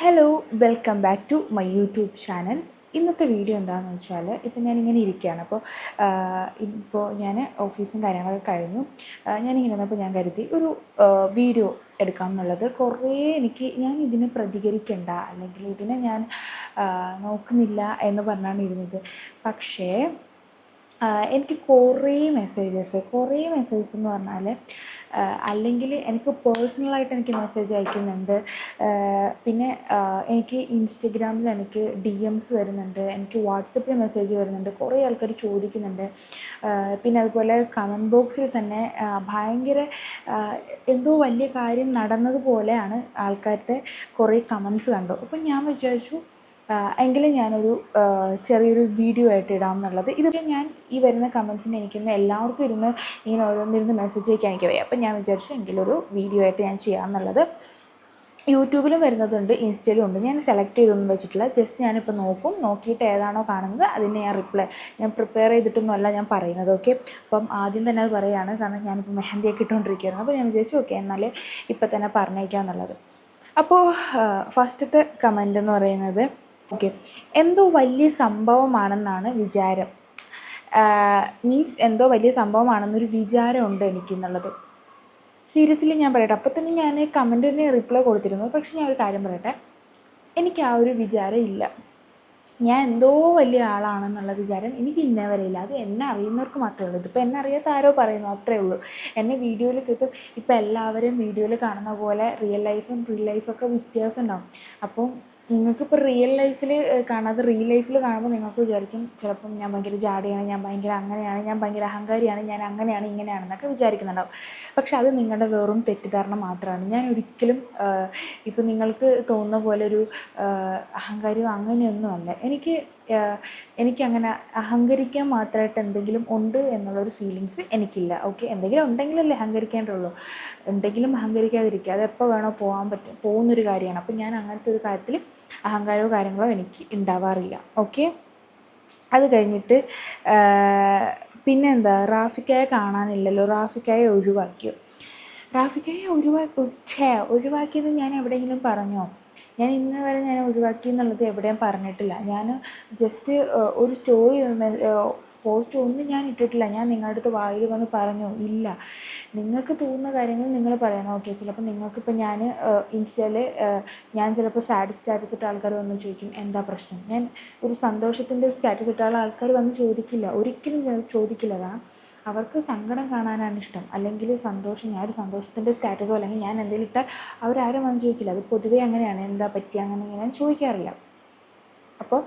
Hello welcome back to my YouTube channel ഇന്നത്തെ video എന്താണെന്ന് വെച്ചാൽ ഇപ്പം ഞാനിങ്ങനെ ഇരിക്കുകയാണ്. അപ്പോൾ ഇപ്പോൾ ഞാൻ ഓഫീസും കാര്യങ്ങളൊക്കെ കഴിഞ്ഞു. ഞാനിങ്ങനെ വന്നപ്പോൾ ഞാൻ കരുതി ഒരു വീഡിയോ എടുക്കാം എന്നുള്ളത്. കുറേ എനിക്ക് ഞാൻ ഇതിനെ പ്രതികരിക്കണ്ട അല്ലെങ്കിൽ ഇതിനെ ഞാൻ നോക്കുന്നില്ല എന്ന് പറഞ്ഞാണ് ഇരുന്നത്. പക്ഷേ എനിക്ക് കുറേ മെസ്സേജസ് കുറേ മെസ്സേജസ് എന്ന് പറഞ്ഞാൽ അല്ലെങ്കിൽ എനിക്ക് പേഴ്സണലായിട്ട് എനിക്ക് മെസ്സേജ് അയക്കുന്നുണ്ട്. പിന്നെ എനിക്ക് ഇൻസ്റ്റഗ്രാമിൽ എനിക്ക് ഡി എംസ് വരുന്നുണ്ട് എനിക്ക് വാട്സപ്പിൽ മെസ്സേജ് വരുന്നുണ്ട് കുറേ ആൾക്കാർ ചോദിക്കുന്നുണ്ട്. പിന്നെ അതുപോലെ കമന്റ് ബോക്സിൽ തന്നെ ഭയങ്കര എന്തോ വലിയ കാര്യം നടന്നതുപോലെയാണ് ആൾക്കാരുടെ കുറേ കമൻസ് കണ്ടു. അപ്പം ഞാൻ വിചാരിച്ചു എങ്കിലും ഞാനൊരു ചെറിയൊരു വീഡിയോ ആയിട്ട് ഇടാം എന്നുള്ളത്. ഇതൊക്കെ ഞാൻ ഈ വരുന്ന കമൻസിന് എനിക്കിന്ന് എല്ലാവർക്കും ഇരുന്ന് ഇങ്ങനെ ഓരോന്നിരുന്ന് മെസ്സേജ് അയക്കാൻ എനിക്ക് വയ്യ. അപ്പം ഞാൻ വിചാരിച്ചു എങ്കിലൊരു വീഡിയോ ആയിട്ട് ഞാൻ ചെയ്യാം എന്നുള്ളത്. യൂട്യൂബിലും വരുന്നതുണ്ട് ഇൻസ്റ്റയിലും ഉണ്ട്. ഞാൻ സെലക്ട് ചെയ്തൊന്നും വെച്ചിട്ടില്ല. ജസ്റ്റ് ഞാനിപ്പോൾ നോക്കും. നോക്കിയിട്ട് ഏതാണോ കാണുന്നത് അതിന് ഞാൻ റിപ്ലൈ ഞാൻ പ്രിപ്പയർ ചെയ്തിട്ടൊന്നുമല്ല ഞാൻ പറയുന്നത് ഓക്കെ അപ്പം ആദ്യം തന്നെ അത് പറയുകയാണ് കാരണം ഞാനിപ്പോൾ മെഹന്തിയൊക്കെ ഇട്ടുകൊണ്ടിരിക്കുകയായിരുന്നു അപ്പോൾ ഞാൻ വിചാരിച്ചു ഓക്കെ എന്നാലേ ഇപ്പം തന്നെ പറഞ്ഞേക്കാം എന്നുള്ളത് അപ്പോൾ ഫസ്റ്റത്തെ കമന്റ് എന്ന് പറയുന്നത് ഓക്കെ. എന്തോ വലിയ സംഭവമാണെന്നാണ് വിചാരം. മീൻസ് എന്തോ വലിയ സംഭവമാണെന്നൊരു വിചാരമുണ്ട് എനിക്കെന്നുള്ളത്. സീരിയസ്ലി ഞാൻ പറയട്ടെ. അപ്പോൾ തന്നെ ഞാൻ കമന്റിന് റിപ്ലൈ കൊടുത്തിരുന്നു. പക്ഷേ ഞാൻ ഒരു കാര്യം പറയട്ടെ. എനിക്ക് ആ ഒരു വിചാരം ഇല്ല. ഞാൻ എന്തോ വലിയ ആളാണെന്നുള്ള വിചാരം എനിക്ക് ഇന്നേ വരെ ഇല്ല. അത് എന്നെ അറിയുന്നവർക്ക് മാത്രമേ ഉള്ളൂ. ഇതിപ്പോൾ എന്നെ അറിയാത്ത ആരോ പറയുന്നു. അത്രേ ഉള്ളൂ. എന്നെ വീഡിയോയിൽ ഇപ്പം ഇപ്പം എല്ലാവരും വീഡിയോയിൽ കാണുന്ന പോലെ റിയൽ ലൈഫും റിയൽ ലൈഫൊക്കെ വ്യത്യാസം ഉണ്ടാവും. അപ്പം നിങ്ങൾക്കിപ്പോൾ റിയൽ ലൈഫിൽ കാണാതെ റിയൽ ലൈഫിൽ കാണുമ്പോൾ നിങ്ങൾക്ക് വിചാരിക്കും ചിലപ്പം ഞാൻ ഭയങ്കര ജാടിയാണ് ഞാൻ ഭയങ്കര അങ്ങനെയാണ് ഞാൻ ഭയങ്കര അഹങ്കാരിയാണ് ഞാൻ അങ്ങനെയാണ് ഇങ്ങനെയാണെന്നൊക്കെ വിചാരിക്കുന്നുണ്ടാവും. പക്ഷെ അത് നിങ്ങളുടെ വെറും തെറ്റിദ്ധാരണ മാത്രമാണ്. ഞാൻ ഒരിക്കലും ഇപ്പം നിങ്ങൾക്ക് തോന്നുന്ന പോലെ ഒരു അഹങ്കാരിയോ അങ്ങനെയൊന്നുമല്ല. എനിക്ക് എനിക്കങ്ങനെ അഹങ്കരിക്കാൻ മാത്രമായിട്ട് എന്തെങ്കിലും ഉണ്ട് എന്നുള്ളൊരു ഫീലിങ്സ് എനിക്കില്ല. ഓക്കെ എന്തെങ്കിലും ഉണ്ടെങ്കിലല്ലേ അഹങ്കരിക്കേണ്ടുള്ളൂ. ഉണ്ടെങ്കിലും അഹങ്കരിക്കാതിരിക്കുക. അത് എപ്പോൾ വേണോ പോകാൻ പറ്റും പോകുന്നൊരു കാര്യമാണ്. അപ്പം ഞാൻ അങ്ങനത്തെ ഒരു കാര്യത്തിൽ അഹങ്കാരമോ കാര്യങ്ങളോ എനിക്ക് ഉണ്ടാവാറില്ല ഓക്കെ അത് കഴിഞ്ഞിട്ട് പിന്നെ എന്താ റാഫിക്കായെ കാണാനില്ലല്ലോ. റാഫിക്കായെ ഒഴിവാക്കിയോ? റാഫിക്കായെ ഒഴിവാക്കി ഛേ ഒഴിവാക്കിയത് ഞാൻ എവിടെയെങ്കിലും പറഞ്ഞോ? ഞാൻ ഇന്ന് വരെ ഞാൻ ഒഴിവാക്കി എന്നുള്ളത് എവിടെയും പറഞ്ഞിട്ടില്ല. ഞാൻ ജസ്റ്റ് ഒരു സ്റ്റോറി പോസ്റ്റ് ഒന്നും ഞാൻ ഇട്ടിട്ടില്ല. ഞാൻ നിങ്ങളുടെ അടുത്ത് വായിൽ വന്ന് പറഞ്ഞു ഇല്ല. നിങ്ങൾക്ക് തോന്നുന്ന കാര്യങ്ങൾ നിങ്ങൾ പറയണം ഓക്കെ ചിലപ്പോൾ നിങ്ങൾക്കിപ്പോൾ ഞാൻ ഇൻസ്റ്റയിൽ ഞാൻ ചിലപ്പോൾ സാഡ് സ്റ്റാറ്റസ് ഇട്ട ആൾക്കാർ വന്ന് ചോദിക്കും എന്താ പ്രശ്നം? ഞാൻ ഒരു സന്തോഷത്തിന്റെ സ്റ്റാറ്റസ് ഇട്ട ആൾക്കാർ വന്ന് ചോദിക്കില്ല. ഒരിക്കലും ചോദിക്കില്ല. കാരണം അവർക്ക് സങ്കടം കാണാനാണ് ഇഷ്ടം. അല്ലെങ്കിൽ സന്തോഷം ഞാൻ ഒരു സന്തോഷത്തിന്റെ സ്റ്റാറ്റസോ അല്ലെങ്കിൽ ഞാൻ എന്തെങ്കിലും ഇട്ടാൽ അവരാരും വന്ന് ചോദിക്കില്ല. അത് പൊതുവേ അങ്ങനെയാണ്. എന്താ പറ്റി അങ്ങനെ ഇങ്ങനെ ചോദിക്കാറില്ല. അപ്പോൾ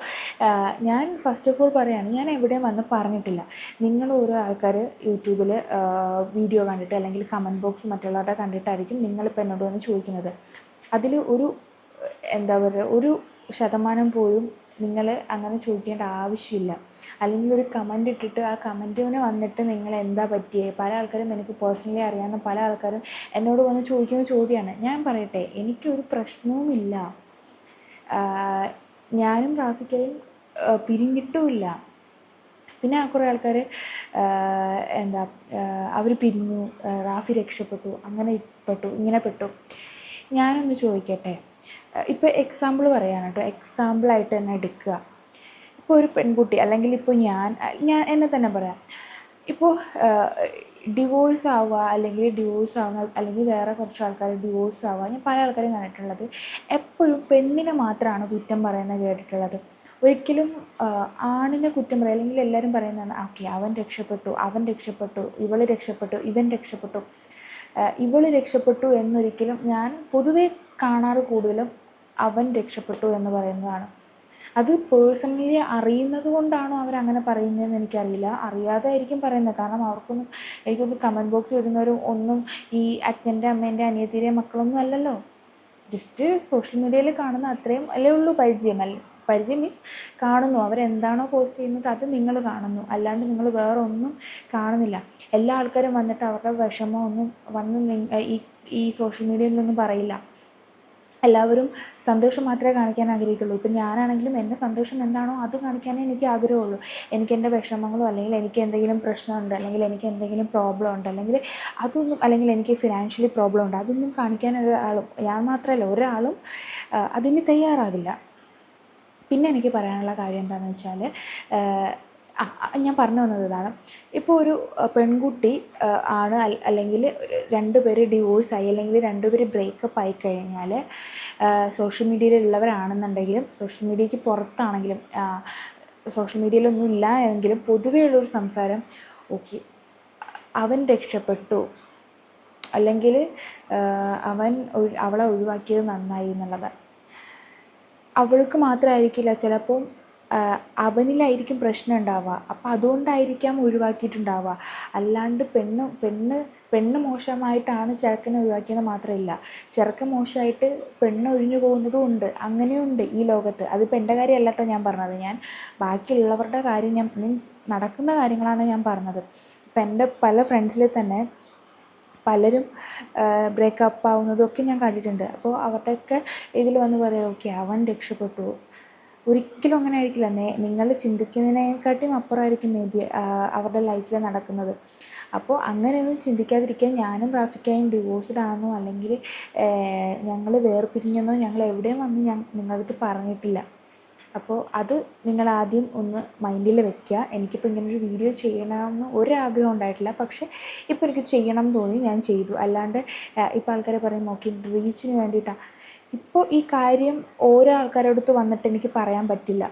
ഞാൻ ഫസ്റ്റ് ഓഫ് ഓൾ പറയുകയാണ് ഞാൻ എവിടെയും വന്ന് പറഞ്ഞിട്ടില്ല. നിങ്ങൾ ഓരോ ആൾക്കാർ യൂട്യൂബിൽ വീഡിയോ കണ്ടിട്ട് അല്ലെങ്കിൽ കമന്റ് ബോക്സ് മറ്റുള്ളവരുടെ കണ്ടിട്ടായിരിക്കും നിങ്ങളിപ്പോൾ എന്നോട് വന്ന് ചോദിക്കുന്നത്. അതിൽ ഒരു എന്താ പറയുക ഒരു ശതമാനം പോലും നിങ്ങൾ അങ്ങനെ ചോദിക്കേണ്ട ആവശ്യമില്ല. അല്ലെങ്കിൽ ഒരു കമന്റ് ഇട്ടിട്ട് ആ കമന്റിന് വന്നിട്ട് നിങ്ങൾ എന്താ പറ്റിയേ? പല ആൾക്കാരും എനിക്ക് പേഴ്സണലി അറിയാവുന്ന പല ആൾക്കാരും എന്നോട് വന്ന് ചോദിക്കുന്ന ചോദ്യമാണ് ഞാൻ പറയട്ടെ എനിക്കൊരു പ്രശ്നവുമില്ല. ഞാനും റാഫിക്കയും പിരിഞ്ഞിട്ടുമില്ല. പിന്നെ കുറേ ആൾക്കാർ എന്താ അവർ പിരിഞ്ഞു റാഫി രക്ഷപ്പെട്ടു അങ്ങനെ പെട്ടു ഇങ്ങനെ പെട്ടു. ഞാനൊന്ന് ചോദിക്കട്ടെ? ഇപ്പോൾ എക്സാമ്പിൾ പറയുകയാണ് കേട്ടോ. എക്സാമ്പിളായിട്ട് തന്നെ എടുക്കുക. ഇപ്പോൾ ഒരു പെൺകുട്ടി അല്ലെങ്കിൽ ഇപ്പോൾ ഞാൻ ഞാൻ എന്നെ തന്നെ പറയാം. ഇപ്പോൾ ഡിവോഴ്സ് ആവുക അല്ലെങ്കിൽ ഡിവോഴ്സ് ആവുന്ന അല്ലെങ്കിൽ വേറെ കുറച്ച് ആൾക്കാർ ഡിവോഴ്സ് ആവുക ഞാൻ പല ആൾക്കാരും കണ്ടിട്ടുള്ളത്. എപ്പോഴും പെണ്ണിനെ മാത്രമാണ് കുറ്റം പറയുന്നത് കേട്ടിട്ടുള്ളത്. ഒരിക്കലും ആണിനെ കുറ്റം പറയുക അല്ലെങ്കിൽ എല്ലാവരും പറയുന്നതാണ് ഓക്കെ അവൻ രക്ഷപ്പെട്ടു അവൻ രക്ഷപ്പെട്ടു ഇവൾ രക്ഷപ്പെട്ടു ഇവൻ രക്ഷപ്പെട്ടു ഇവൾ രക്ഷപ്പെട്ടു എന്നൊരിക്കലും ഞാൻ പൊതുവേ കാണാറ് കൂടുതലും അവൻ രക്ഷപ്പെട്ടു എന്ന് പറയുന്നതാണ്. അത് പേഴ്സണലി അറിയുന്നത് കൊണ്ടാണോ അവരങ്ങനെ പറയുന്നതെന്ന് എനിക്കറിയില്ല. അറിയാതെ ആയിരിക്കും പറയുന്നത്. കാരണം അവർക്കൊന്നും എനിക്കൊന്ന് കമന്റ് ബോക്സ് ഇടുന്നവരും ഒന്നും ഈ അച്ഛന്റെ അമ്മേന്റെ അനിയത്തിയുടെ മക്കളൊന്നും അല്ലല്ലോ. ജസ്റ്റ് സോഷ്യൽ മീഡിയയിൽ കാണുന്ന അത്രയും അല്ലേ ഉള്ളൂ പരിചയം. അല്ല പരിചയം മീൻസ് കാണുന്നു. അവരെന്താണോ പോസ്റ്റ് ചെയ്യുന്നത് അത് നിങ്ങൾ കാണുന്നു. അല്ലാണ്ട് നിങ്ങൾ വേറെ ഒന്നും കാണുന്നില്ല. എല്ലാ ആൾക്കാരും വന്നിട്ട് അവരുടെ വിഷമമൊന്നും വന്ന് ഈ ഈ സോഷ്യൽ മീഡിയയിലൊന്നും പറയില്ല. എല്ലാവരും സന്തോഷം മാത്രമേ കാണിക്കാൻ ആഗ്രഹിക്കുള്ളൂ. ഇപ്പം ഞാനാണെങ്കിലും എന്റെ സന്തോഷം എന്താണോ അത് കാണിക്കാനേ എനിക്ക് ആഗ്രഹമുള്ളൂ. എനിക്ക് എന്റെ വിഷമങ്ങളോ അല്ലെങ്കിൽ എനിക്ക് എന്തെങ്കിലും പ്രശ്നമുണ്ട് അല്ലെങ്കിൽ എനിക്ക് എന്തെങ്കിലും പ്രോബ്ലം ഉണ്ട് അല്ലെങ്കിൽ അതൊന്നും അല്ലെങ്കിൽ എനിക്ക് ഫിനാൻഷ്യലി പ്രോബ്ലം ഉണ്ട് അതൊന്നും കാണിക്കാൻ ഒരാളും ഞാൻ മാത്രമല്ല ഒരാളും അതിന് തയ്യാറാവില്ല പിന്നെ എനിക്ക് പറയാനുള്ള കാര്യം എന്താണെന്ന് വെച്ചാൽ ഞാൻ പറഞ്ഞു വന്നത് ഇതാണ്. ഇപ്പോൾ ഒരു പെൺകുട്ടി ആണ് അല്ലെങ്കിൽ രണ്ട് പേര് ഡിവോഴ്സ് ആയി അല്ലെങ്കിൽ രണ്ട് പേര് ബ്രേക്കപ്പ് ആയി കഴിഞ്ഞാൽ സോഷ്യൽ മീഡിയയിലുള്ളവരാണെന്നുണ്ടെങ്കിലും സോഷ്യൽ മീഡിയയ്ക്ക് പുറത്താണെങ്കിലും സോഷ്യൽ മീഡിയയിലൊന്നും ഇല്ല എങ്കിലും പൊതുവേ ഉള്ളൊരു സംസാരം ഓക്കെ അവൻ രക്ഷപ്പെട്ടു. അല്ലെങ്കിൽ അവൻ അവളെ ഒഴിവാക്കിയത് നന്നായി എന്നുള്ളത്. അവൾക്ക് മാത്രമായിരിക്കില്ല ചിലപ്പം അവനിലായിരിക്കും പ്രശ്നം ഉണ്ടാവുക. അപ്പം അതുകൊണ്ടായിരിക്കാം ഒഴിവാക്കിയിട്ടുണ്ടാവുക. അല്ലാണ്ട് പെണ്ണ് പെണ്ണ് പെണ്ണ് മോശമായിട്ടാണ് ചെറുക്കനെ ഒഴിവാക്കിയെന്ന് മാത്രമല്ല ചെറുക്കൻ മോശമായിട്ട് പെണ്ണ് ഒഴിഞ്ഞു പോകുന്നതും ഉണ്ട്. അങ്ങനെയുണ്ട് ഈ ലോകത്ത്. അതിപ്പോൾ എന്റെ കാര്യമല്ല കേട്ടോ ഞാൻ പറഞ്ഞത്. ഞാൻ ബാക്കിയുള്ളവരുടെ കാര്യം ഞാൻ മീൻസ് നടക്കുന്ന കാര്യങ്ങളാണ് ഞാൻ പറഞ്ഞത്. ഇപ്പം എന്റെ പല ഫ്രണ്ട്സിൽ തന്നെ പലരും ബ്രേക്കപ്പ് ആവുന്നതൊക്കെ ഞാൻ കണ്ടിട്ടുണ്ട്. അപ്പോൾ അവരുടെയൊക്കെ ഇതിൽ വന്ന് പറയാം ഓക്കെ അവൻ രക്ഷപ്പെട്ടു. ഒരിക്കലും അങ്ങനെ ആയിരിക്കില്ല. നിങ്ങൾ ചിന്തിക്കുന്നതിനെക്കാട്ടിയും അപ്പുറമായിരിക്കും മേ ബി അവരുടെ ലൈഫിൽ നടക്കുന്നത്. അപ്പോൾ അങ്ങനെയൊന്നും ചിന്തിക്കാതിരിക്കാൻ ഞാനും റാഫിക്കായും ഡിവോഴ്സ്ഡ് ആണെന്നോ അല്ലെങ്കിൽ ഞങ്ങൾ വേർപിരിഞ്ഞെന്നോ ഞങ്ങൾ എവിടെയും വന്ന് ഞാൻ നിങ്ങളുടെ അടുത്ത് പറഞ്ഞിട്ടില്ല. അപ്പോൾ അത് നിങ്ങൾ ആദ്യം ഒന്ന് മൈൻഡിൽ വെക്കുക എനിക്കിപ്പോൾ ഇങ്ങനൊരു വീഡിയോ ചെയ്യണമെന്ന് ഒരാഗ്രഹം ഉണ്ടായിട്ടില്ല. പക്ഷേ ഇപ്പോൾ എനിക്ക് ചെയ്യണം എന്ന് തോന്നി ഞാൻ ചെയ്തു. അല്ലാണ്ട് ഇപ്പോൾ ആൾക്കാരെ പറയും ഓക്കെ റീച്ചിന് വേണ്ടിയിട്ടാണ് ഇപ്പോൾ ഈ കാര്യം ഓരോ ആൾക്കാരുടെ വന്നിട്ട് എനിക്ക് പറയാൻ പറ്റില്ല.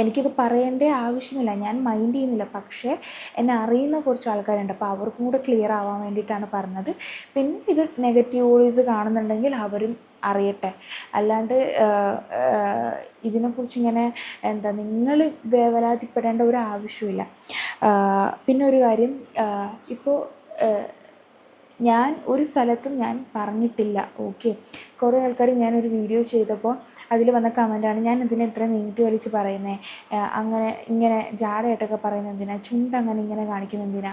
എനിക്കിത് പറയേണ്ട ആവശ്യമില്ല. ഞാൻ മൈൻഡ് ചെയ്യുന്നില്ല. പക്ഷേ എന്നെ അറിയുന്ന കുറച്ച് ആൾക്കാരുണ്ട്. അപ്പോൾ അവർക്കും കൂടെ ക്ലിയർ ആവാൻ വേണ്ടിയിട്ടാണ് പറഞ്ഞത്. പിന്നെ ഇത് നെഗറ്റീവ് വോയിസ് കാണുന്നുണ്ടെങ്കിൽ അവരും അറിയട്ടെ. അല്ലാണ്ട് ഇതിനെക്കുറിച്ച് ഇങ്ങനെ എന്താ നിങ്ങൾ വേവലാതിപ്പെടേണ്ട ഒരു ആവശ്യമില്ല. പിന്നെ ഒരു കാര്യം ഇപ്പോൾ ഞാൻ ഒരു സ്ഥലത്തും ഞാൻ പറഞ്ഞിട്ടില്ല. ഓക്കെ കുറേ ആൾക്കാർ ഞാനൊരു വീഡിയോ ചെയ്തപ്പോൾ അതിൽ വന്ന കമന്റാണ് ഞാൻ ഇതിനെ ഇത്ര നീട്ടി വലിച്ച് പറയുന്നത് അങ്ങനെ ഇങ്ങനെ ജാടയായിട്ടൊക്കെ പറയുന്നത് എന്തിനാ? ചുണ്ട് അങ്ങനെ ഇങ്ങനെ കാണിക്കുന്നത് എന്തിനാ?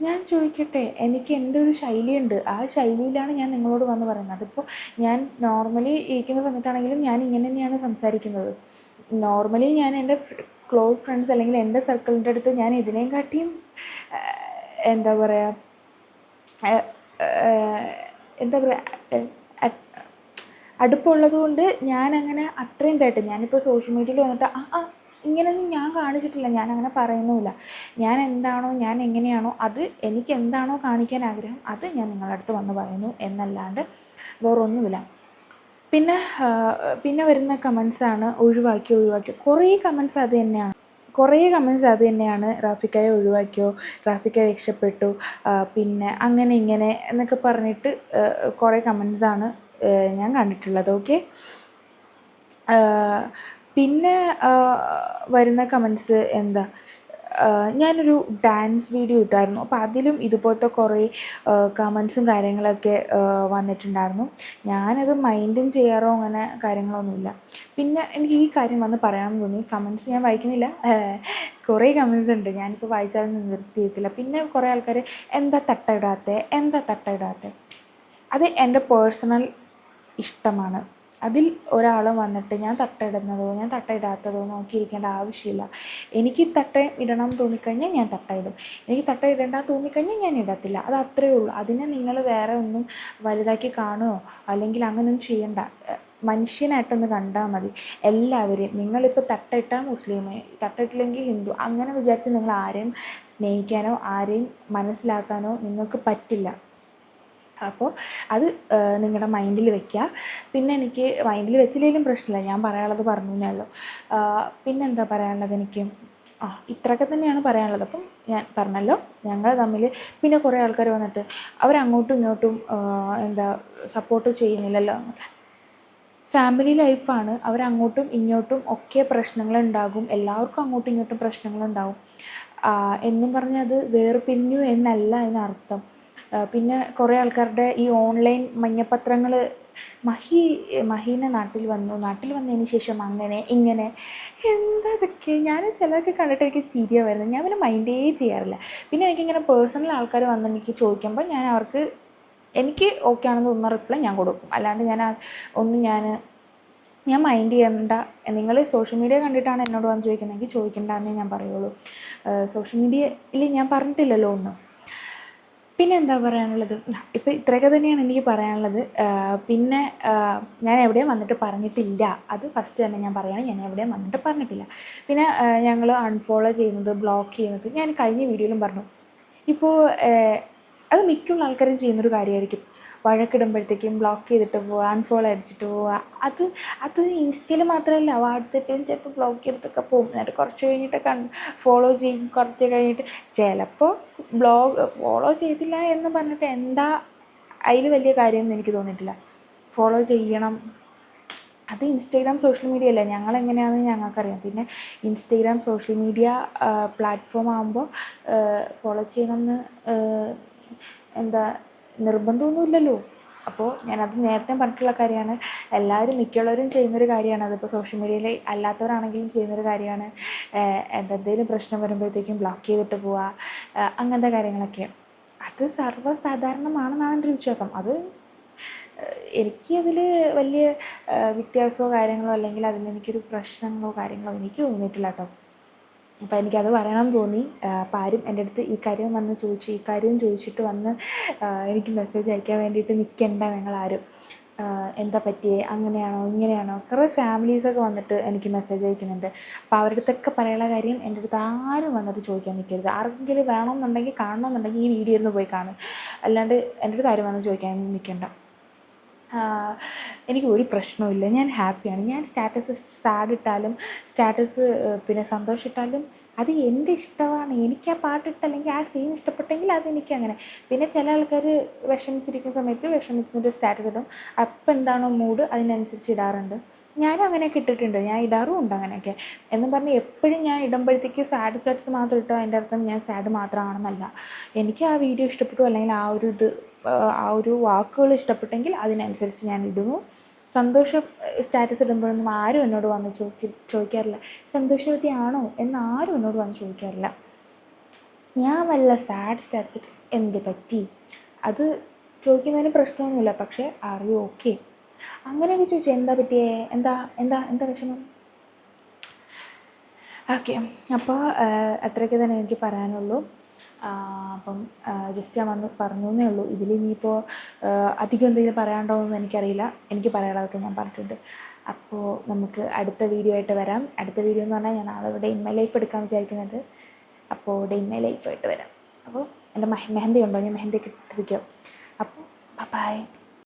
ഞാൻ ചോദിക്കട്ടെ എനിക്ക് എന്റെ ഒരു ശൈലിയുണ്ട്. ആ ശൈലിയിലാണ് ഞാൻ നിങ്ങളോട് വന്ന് പറയുന്നത്. അതിപ്പോൾ ഞാൻ നോർമലി ഇരിക്കുന്ന സമയത്താണെങ്കിലും ഞാൻ ഇങ്ങനെ തന്നെയാണ് സംസാരിക്കുന്നത്. നോർമലി ഞാൻ എന്റെ ക്ലോസ് ഫ്രണ്ട്സ് അല്ലെങ്കിൽ എന്റെ സർക്കിളിന്റെ അടുത്ത് ഞാൻ ഇതിനെയും കാട്ടിയും എന്താ പറയുക എന്താ പറയുക അടുപ്പമുള്ളത് കൊണ്ട് ഞാനങ്ങനെ അത്രയും തേട്ട്. ഞാനിപ്പോൾ സോഷ്യൽ മീഡിയയിൽ വന്നിട്ട് ആ ആ ഇങ്ങനെയൊന്നും ഞാൻ കാണിച്ചിട്ടില്ല ഞാൻ അങ്ങനെ പറയുന്നുമില്ല. ഞാൻ എന്താണോ ഞാൻ എങ്ങനെയാണോ അത് എനിക്ക് എന്താണോ കാണിക്കാൻ ആഗ്രഹം അത് ഞാൻ നിങ്ങളുടെ അടുത്ത് വന്ന് പറയുന്നു എന്നല്ലാണ്ട് വേറൊന്നുമില്ല. പിന്നെ പിന്നെ വരുന്ന കമൻസാണ് ഒഴിവാക്കി ഒഴിവാക്കി. കുറേ കമൻസ് അത് തന്നെയാണ്. കുറേ കമൻസ് അത് തന്നെയാണ്. റാഫിക്കായെ ഒഴിവാക്കിയോ? റാഫിക്ക രക്ഷപ്പെട്ടു. പിന്നെ അങ്ങനെ ഇങ്ങനെ എന്നൊക്കെ പറഞ്ഞിട്ട് കുറേ കമൻസാണ് ഞാൻ കണ്ടിട്ടുള്ളത്. ഓക്കെ പിന്നെ വരുന്ന കമൻസ് എന്താ? ഞാനൊരു ഡാൻസ് വീഡിയോ ഇട്ടായിരുന്നു. അപ്പോൾ അതിലും ഇതുപോലത്തെ കുറേ കമൻസും കാര്യങ്ങളൊക്കെ വന്നിട്ടുണ്ടായിരുന്നു. ഞാനത് മൈൻഡും ചെയ്യാറോ അങ്ങനെ കാര്യങ്ങളൊന്നുമില്ല. പിന്നെ എനിക്ക് ഈ കാര്യം വന്ന് പറയാമെന്ന് തോന്നി. കമൻസ് ഞാൻ വായിക്കുന്നില്ല. കുറേ കമൻസ് ഉണ്ട്. ഞാനിപ്പോൾ വായിച്ചാലൊന്നും നിർത്തിയിട്ടില്ല. പിന്നെ കുറേ ആൾക്കാർ എന്താ തട്ട ഇടാത്തത് എന്താ തട്ട ഇടാത്തത് അത് എന്റെ പേഴ്സണൽ ഇഷ്ടമാണ്. അതിൽ ഒരാൾ വന്നിട്ട് ഞാൻ തട്ടയിടുന്നതോ ഞാൻ തട്ടയിടാത്തതോ നോക്കിയിരിക്കേണ്ട ആവശ്യമില്ല. എനിക്ക് തട്ട ഇടണം തോന്നിക്കഴിഞ്ഞാൽ ഞാൻ തട്ടയിടും. എനിക്ക് തട്ട ഇടണ്ട തോന്നിക്കഴിഞ്ഞാൽ ഞാൻ ഇടത്തില്ല. അത് അത്രയേ ഉള്ളൂ. അതിനെ നിങ്ങൾ വേറെ ഒന്നും വലുതാക്കി കാണുമോ അല്ലെങ്കിൽ അങ്ങനെയൊന്നും ചെയ്യണ്ട. മനുഷ്യനായിട്ടൊന്ന് കണ്ടാൽ മതി. എല്ലാവരെയും. നിങ്ങളിപ്പോൾ തട്ടയിട്ടാൽ മുസ്ലിം തട്ടയിട്ടില്ലെങ്കിൽ ഹിന്ദു. അങ്ങനെ വിചാരിച്ച് നിങ്ങൾ ആരെയും സ്നേഹിക്കാനോ ആരെയും മനസ്സിലാക്കാനോ നിങ്ങൾക്ക് പറ്റില്ല. അപ്പോൾ അത് നിങ്ങളുടെ മൈൻഡിൽ വെക്കുക പിന്നെ എനിക്ക് മൈൻഡിൽ വെച്ചില്ലെങ്കിലും പ്രശ്നമില്ല ഞാൻ പറയാനുള്ളത് പറഞ്ഞു എന്നേ ഉള്ളൂ. പിന്നെ എന്താ പറയാനുള്ളത് എനിക്ക്? ആ ഇത്രയൊക്കെ തന്നെയാണ് പറയാനുള്ളത്. അപ്പം ഞാൻ പറഞ്ഞല്ലോ ഞങ്ങൾ തമ്മിൽ പിന്നെ കുറേ ആൾക്കാർ വന്നിട്ട് അവരങ്ങോട്ടും ഇങ്ങോട്ടും എന്താ സപ്പോർട്ട് ചെയ്യുന്നില്ലല്ലോ. ഫാമിലി ലൈഫാണ്. അവരങ്ങോട്ടും ഇങ്ങോട്ടും ഒക്കെ പ്രശ്നങ്ങളുണ്ടാകും. എല്ലാവർക്കും അങ്ങോട്ടും ഇങ്ങോട്ടും പ്രശ്നങ്ങളുണ്ടാകും. എന്നും പറഞ്ഞത് വേർപിരിഞ്ഞു എന്നല്ല അതിനർത്ഥം. പിന്നെ കുറേ ആൾക്കാരുടെ ഈ ഓൺലൈൻ മഞ്ഞപ്പത്രങ്ങൾ മഹി മഹീനെ നാട്ടിൽ വന്നു. നാട്ടിൽ വന്നതിന് ശേഷം അങ്ങനെ ഇങ്ങനെ. എന്താ ഇതൊക്കെ ഞാൻ ചിലതൊക്കെ കണ്ടിട്ട് എനിക്ക് ചിരിയാണ് വരുന്നത്. ഞാൻ പിന്നെ മൈൻഡേ ചെയ്യാറില്ല. പിന്നെ എനിക്കിങ്ങനെ പേഴ്സണൽ ആൾക്കാർ വന്ന് എനിക്ക് ചോദിക്കുമ്പോൾ ഞാൻ അവർക്ക് എനിക്ക് ഓക്കെ ആണെന്ന് തോന്നുന്ന റിപ്ലൈ ഞാൻ കൊടുക്കും. അല്ലാണ്ട് ഞാൻ ഒന്നും ഞാൻ ഞാൻ മൈൻഡ് ചെയ്യണ്ട. നിങ്ങൾ സോഷ്യൽ മീഡിയ കണ്ടിട്ടാണ് എന്നോട് വന്ന് ചോദിക്കുന്നതെങ്കിൽ ചോദിക്കണ്ടെന്നേ ഞാൻ പറയുള്ളൂ. സോഷ്യൽ മീഡിയയിൽ ഞാൻ പറഞ്ഞിട്ടില്ലല്ലോ ഒന്നും. പിന്നെ എന്താ പറയാനുള്ളത് ഇപ്പം ഇത്രയൊക്കെ തന്നെയാണ് എനിക്ക് പറയാനുള്ളത്. പിന്നെ ഞാൻ എവിടെയും വന്നിട്ട് പറഞ്ഞിട്ടില്ല. അത് ഫസ്റ്റ് തന്നെ ഞാൻ പറയുകയാണ് ഞാൻ എവിടെയും വന്നിട്ട് പറഞ്ഞിട്ടില്ല. പിന്നെ ഞങ്ങൾ അൺഫോളോ ചെയ്യുന്നത് ബ്ലോക്ക് ചെയ്യുന്നത് ഞാൻ കഴിഞ്ഞ വീഡിയോയിലും പറഞ്ഞു. ഇപ്പോൾ അത് മിക്കുള്ള ആൾക്കാരും ചെയ്യുന്നൊരു കാര്യമായിരിക്കും. വഴക്കിടുമ്പോഴത്തേക്കും ബ്ലോക്ക് ചെയ്തിട്ട് പോവുക അൺഫോളോ അടിച്ചിട്ട് പോവുക. അത് അത് ഇൻസ്റ്റയിൽ മാത്രമല്ല വാട്സപ്പിലും ചിലപ്പോൾ ബ്ലോക്ക് ചെയ്തിട്ടൊക്കെ പോകും. എന്നിട്ട് കുറച്ച് കഴിഞ്ഞിട്ട് കൺ ഫോളോ ചെയ്യും കുറച്ച് കഴിഞ്ഞിട്ട്. ചിലപ്പോൾ ബ്ലോഗ് ഫോളോ ചെയ്തില്ല എന്ന് പറഞ്ഞിട്ട് എന്താ അതിൽ വലിയ കാര്യമൊന്നും എനിക്ക് തോന്നിയിട്ടില്ല. ഫോളോ ചെയ്യണം. അത് ഇൻസ്റ്റാഗ്രാം സോഷ്യൽ മീഡിയ അല്ല? ഞങ്ങൾ എങ്ങനെയാണെന്ന് ഞങ്ങൾക്കറിയാം. പിന്നെ ഇൻസ്റ്റാഗ്രാം സോഷ്യൽ മീഡിയ പ്ലാറ്റ്ഫോം ആകുമ്പോൾ ഫോളോ ചെയ്യണമെന്ന് എന്താ നിർബന്ധമൊന്നുമില്ലല്ലോ. അപ്പോൾ ഞാനത് നേരത്തെ പറഞ്ഞിട്ടുള്ള കാര്യമാണ്. എല്ലാവരും മിക്കുള്ളവരും ചെയ്യുന്നൊരു കാര്യമാണ്. അതിപ്പോൾ സോഷ്യൽ മീഡിയയിൽ അല്ലാത്തവരാണെങ്കിലും ചെയ്യുന്നൊരു കാര്യമാണ്. എന്തെങ്കിലും പ്രശ്നം വരുമ്പോഴത്തേക്കും ബ്ലോക്ക് ചെയ്തിട്ട് പോവുക അങ്ങനത്തെ കാര്യങ്ങളൊക്കെ. അത് സർവസാധാരണമാണെന്നാണ് എന്റെ വിശ്വാസം. അത് എനിക്ക് അതിൽ വലിയ വ്യത്യാസമോ കാര്യങ്ങളോ അല്ലെങ്കിൽ അതിലെനിക്കൊരു പ്രശ്നങ്ങളോ കാര്യങ്ങളോ എനിക്ക് തോന്നിയിട്ടില്ല കേട്ടോ. അപ്പോൾ എനിക്കത് പറയണം തോന്നി. അപ്പം ആരും എന്റെ അടുത്ത് ഈ കാര്യം വന്ന് ചോദിച്ചു ഈ കാര്യവും ചോദിച്ചിട്ട് വന്ന് എനിക്ക് മെസ്സേജ് അയക്കാൻ വേണ്ടിയിട്ട് നിൽക്കണ്ട നിങ്ങളാരും എന്താ പറ്റിയേ? അങ്ങനെയാണോ? ഇങ്ങനെയാണോ? കുറേ ഫാമിലീസൊക്കെ വന്നിട്ട് എനിക്ക് മെസ്സേജ് അയക്കുന്നുണ്ട്. അപ്പോൾ അവരുടെ അടുത്തൊക്കെ പറയാനുള്ള കാര്യം എന്റെ അടുത്ത് ആരും വന്നിട്ട് ചോദിക്കാൻ നിൽക്കരുത് ആർക്കെങ്കിലും വേണമെന്നുണ്ടെങ്കിൽ കാണണമെന്നുണ്ടെങ്കിൽ ഈ വീഡിയോ ഒന്ന് പോയി കാണും. അല്ലാണ്ട് എന്റെ അടുത്ത് ആരും വന്ന് ചോദിക്കാൻ നിൽക്കണ്ട എനിക്ക് ഒരു പ്രശ്നവുമില്ല. ഞാൻ ഹാപ്പിയാണ്. ഞാൻ സ്റ്റാറ്റസ് സാഡ് ഇട്ടാലും സ്റ്റാറ്റസ് പിന്നെ സന്തോഷം ഇട്ടാലും അത് എന്റെ ഇഷ്ടമാണ്. എനിക്ക് ആ പാട്ടിട്ടല്ലെങ്കിൽ ആ സീൻ ഇഷ്ടപ്പെട്ടെങ്കിൽ അതെനിക്ക് അങ്ങനെ. പിന്നെ ചില ആൾക്കാർ വിഷമിച്ചിരിക്കുന്ന സമയത്ത് വിഷമിക്കുന്നൊരു സ്റ്റാറ്റസ് ഇടും. അപ്പം എന്താണോ മൂഡ് അതിനനുസരിച്ച് ഇടാറുണ്ട്. ഞാനും അങ്ങനെയൊക്കെ ഇട്ടിട്ടുണ്ട് ഞാൻ ഇടാറും ഉണ്ട് അങ്ങനെയൊക്കെ. എന്നും പറഞ്ഞ് എപ്പോഴും ഞാൻ ഇടുമ്പോഴത്തേക്ക് സാഡ് സ്റ്റാറ്റസ് മാത്രം ഇട്ടോ? അതിന്റെ അർത്ഥം ഞാൻ സാഡ് മാത്രമാണെന്നല്ല. എനിക്ക് ആ വീഡിയോ ഇഷ്ടപ്പെട്ടു. അല്ലെങ്കിൽ ആ ഒരു ഇത് ആ ഒരു വാക്കുകൾ ഇഷ്ടപ്പെട്ടെങ്കിൽ അതിനനുസരിച്ച് ഞാൻ ഇടുന്നു. സന്തോഷം സ്റ്റാറ്റസ് ഇടുമ്പോഴൊന്നും ആരും എന്നോട് വന്ന് ചോദിക്ക ചോദിക്കാറില്ല. സന്തോഷവതിയാണോ എന്ന് ആരും എന്നോട് വന്ന് ചോദിക്കാറില്ല. ഞാൻ വല്ല സാഡ് സ്റ്റാറ്റസ് എന്ത് പറ്റി? അത് ചോദിക്കുന്നതിന് പ്രശ്നമൊന്നുമില്ല പക്ഷേ അറിയൂ ഓക്കെ അങ്ങനെയൊക്കെ ചോദിച്ചു എന്താ പറ്റിയേ? എന്താ എന്താ എന്താ വിഷമം? ഓക്കെ അപ്പോൾ അത്രയ്ക്ക് തന്നെ എനിക്ക് പറയാനുള്ളൂ. അപ്പം ജസ്റ്റ് ഞാൻ വന്ന് പറഞ്ഞു എന്നേ ഉള്ളൂ ഇതിൽ ഇനിയിപ്പോൾ അധികം എന്തെങ്കിലും പറയാനുണ്ടോ എന്നൊന്നും എനിക്കറിയില്ല. എനിക്ക് പറയാനുള്ളതൊക്കെ ഞാൻ പറഞ്ഞിട്ടുണ്ട്. അപ്പോൾ നമുക്ക് അടുത്ത വീഡിയോ ആയിട്ട് വരാം. അടുത്ത വീഡിയോ എന്ന് പറഞ്ഞാൽ ഞാൻ നാളെ ഇവിടെ ഇൻ മൈ ലൈഫ് എടുക്കാൻ വിചാരിക്കുന്നത്. അപ്പോൾ ഡേ ഇൻ മൈ ലൈഫായിട്ട് വരാം. അപ്പോൾ എന്റെ മെഹന്തി ഉണ്ടോ? ഞാൻ മെഹന്തി ഇട്ടിരിക്കും. അപ്പോൾ ബൈ